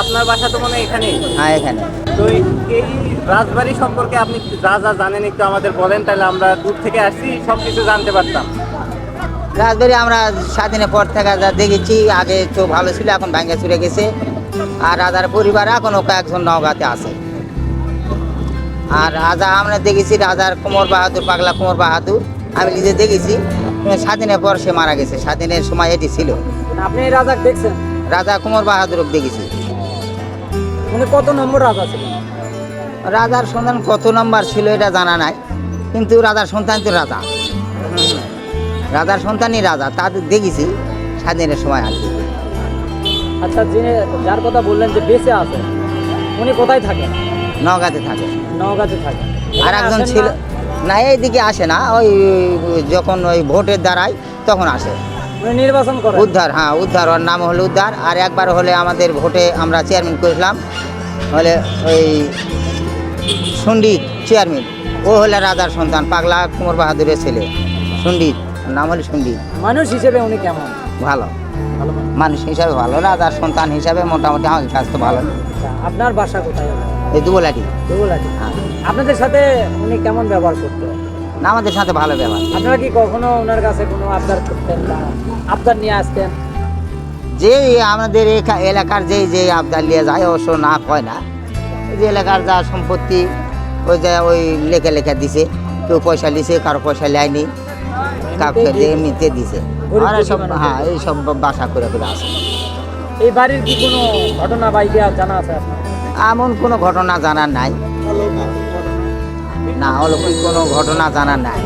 আপনার বাসা তো মনে হয় এখানেই? হ্যাঁ এখানে। তো এই এই রাজবাড়ি সম্পর্কে আপনি যা যা জানেন একটু আমাদের বলেন তাহলে আমরা দূর থেকে আসছি সব কিছু জানতে পারতাম। রাজবাড়ি আমরা স্বাধীনের পর থেকে যা দেখেছি আগে তো ভালো ছিল এখন ভাঙ্গা চুরে গেছে। আর রাজার পরিবার এখনও কয়েকজন নওগাঁতে আছে। আর রাজা আমরা দেখেছি রাজার কুমর বাহাদুর পাগলা কুমর বাহাদুর। আমি নিজে দেখেছি স্বাধীনের পর সে মারা গেছে। স্বাধীনের সময় এটি ছিল। আপনি রাজা দেখছেন? রাজা কুমর বাহাদুর দেখেছি। উনি কত নম্বর রাজা ছিলেন? রাজার সন্তান কত নম্বর ছিল এটা জানা নাই কিন্তু রাজার সন্তান তো রাজা। রাজার সন্তানই রাজা তাদের দেখেছি স্বাধীনের সময় আর আচ্ছা যিনি যার কথা বললেন যে বেঁচে আছে উনি কোথায় থাকেন? নগাতে থাকে। নওগাঁতে থাকেন আর একজন ছিল না? এইদিকে আসে না ওই যখন ওই ভোটের দ্বারাই তখন আসে। নির্বাচন করেন। উদ্ধার হ্যাঁ উদ্ধার ওর নাম হলো উদ্ধার। আর একবার হলে আমাদের ভোটে আমরা চেয়ারম্যান করেছিলাম হলে ওই সন্ডিত চেয়ারম্যান ও হলে রাজার সন্তান পাগলা কুমার বাহাদুরের ছেলে। সন্ডিত নাম হলো সন্ডিত মানুষ হিসেবে উনি কেমন? ভালো। মানুষ। হিসাবে ভালো রাজার সন্তান হিসাবে মোটামুটি আমার স্বাস্থ্য ভালো আচ্ছা, আপনার বাসা কোথায়? এই দুবলাটি। দেবলাটি। হ্যাঁ। আপনাদের সাথে উনি কেমন ব্যবহার করতেন না, আমাদের সাথে ভালো ব্যবহার। আপনারা কি কখনো ওনার কাছে কোনো আবদার করতেন বা আবদার নিয়ে আসতেন? যে আমাদের এলাকার যে যে আবদার নিয়ে যায় অবশ্য না কয় না। যে এলাকার যা সম্পত্তি ওই যে ওই লেখা লেখা দিছে কেউ পয়সা দিছে কারও পয়সা নেয়নি কাউকে এমনিতে দিছে। আর সব হ্যাঁ এই সব বাসা করে করে আসে। এই বাড়ির কি কোনো ঘটনা বা ইতিহাস জানা আছে আপনার? এমন কোনো ঘটনা জানার নাই। না অলৌকিক কোনো ঘটনা জানা নাই?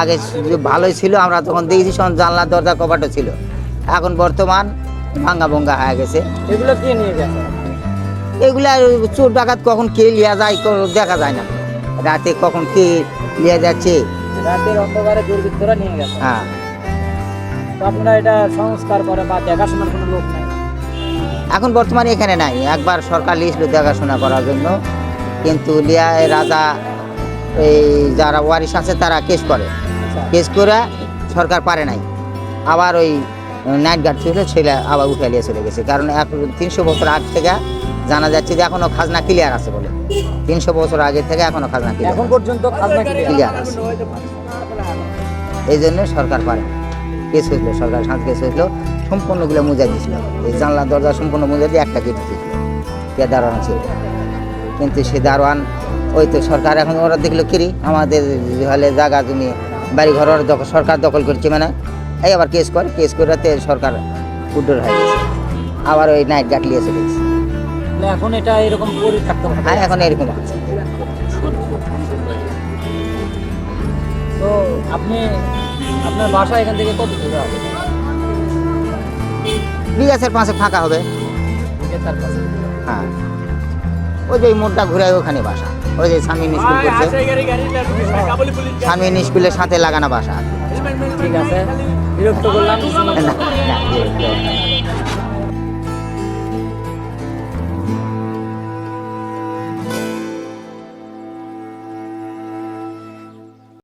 আগে যে ভালোই ছিল আমরা তখন দেখেছি সব জানলা দরজা কপাটও ছিল। এখন বর্তমান ভাঙ্গা ভঙ্গা হয়ে গেছে। এগুলো কে নিয়ে গেছে? এগুলা চোর ডাকাত কখন কে লিয়া যায় কোনো দেখা যায় না। রাতে কখন কে লিয়া যাচ্ছে? রাতের অন্ধকারে দুর্বৃত্তরা নিয়ে গেছে। হ্যাঁ। আপনারা এটা সংস্কার করে বা দেখাশোনার কোনো লোক নাই। এখন বর্তমানে এখানে নাই। একবার সরকার লিস্ট দেখাশোনা করার জন্য। কিন্তু লিয়ায় রাজা এই যারা ওয়ারিশ আছে তারা কেস করে। কেস করে সরকার পারে নাই। আবার ওই নাইট গার্ড ছিল ছেলে আবার উঠে নিয়ে চলে গেছে। কারণ এক তিনশো বছর আগ থেকে জানা যাচ্ছে যে এখনও খাজনা ক্লিয়ার আছে বলে। তিনশো বছর আগে থেকে এখনও খাজনা ক্লিয়ার এখন পর্যন্ত খাজনা ক্লিয়ার আছে। এই জন্য সরকার পারে কেস হয়েছিল সরকার সাথে কেস হয়েছিল সম্পূর্ণগুলো মুজা দিয়েছিল এই জানলা দরজা সম্পূর্ণ মুজা দিয়ে একটা গেট দিয়েছিল। কে দারোয়ান ছিল? কিন্তু সে দারোয়ান ওই তো সরকার এখন ওরা দেখল কিরি আমাদের হলে জায়গা জমি বাড়ি ঘর সরকার দখল করছে মানে এই আবার কেস করে কেস করে তে সরকার উড্ডর হয়ে গেছে। আবার ওই নাইট গার্ড নিয়ে চলে গেছে। এখন এটা এরকম হ্যাঁ এখন এরকম আছে। তো আপনি আপনার বাসা এখান থেকে কত দূরে হবে? বিগাছের পাশে ফাঁকা হবে। হ্যাঁ। ওই যে মোড়টা ঘুরে ওখানে বাসা। ওই যে সামিন স্কুল করছে। সামিন স্কুলের সাথে লাগানো বাসা। ঠিক আছে বিরক্ত করলাম।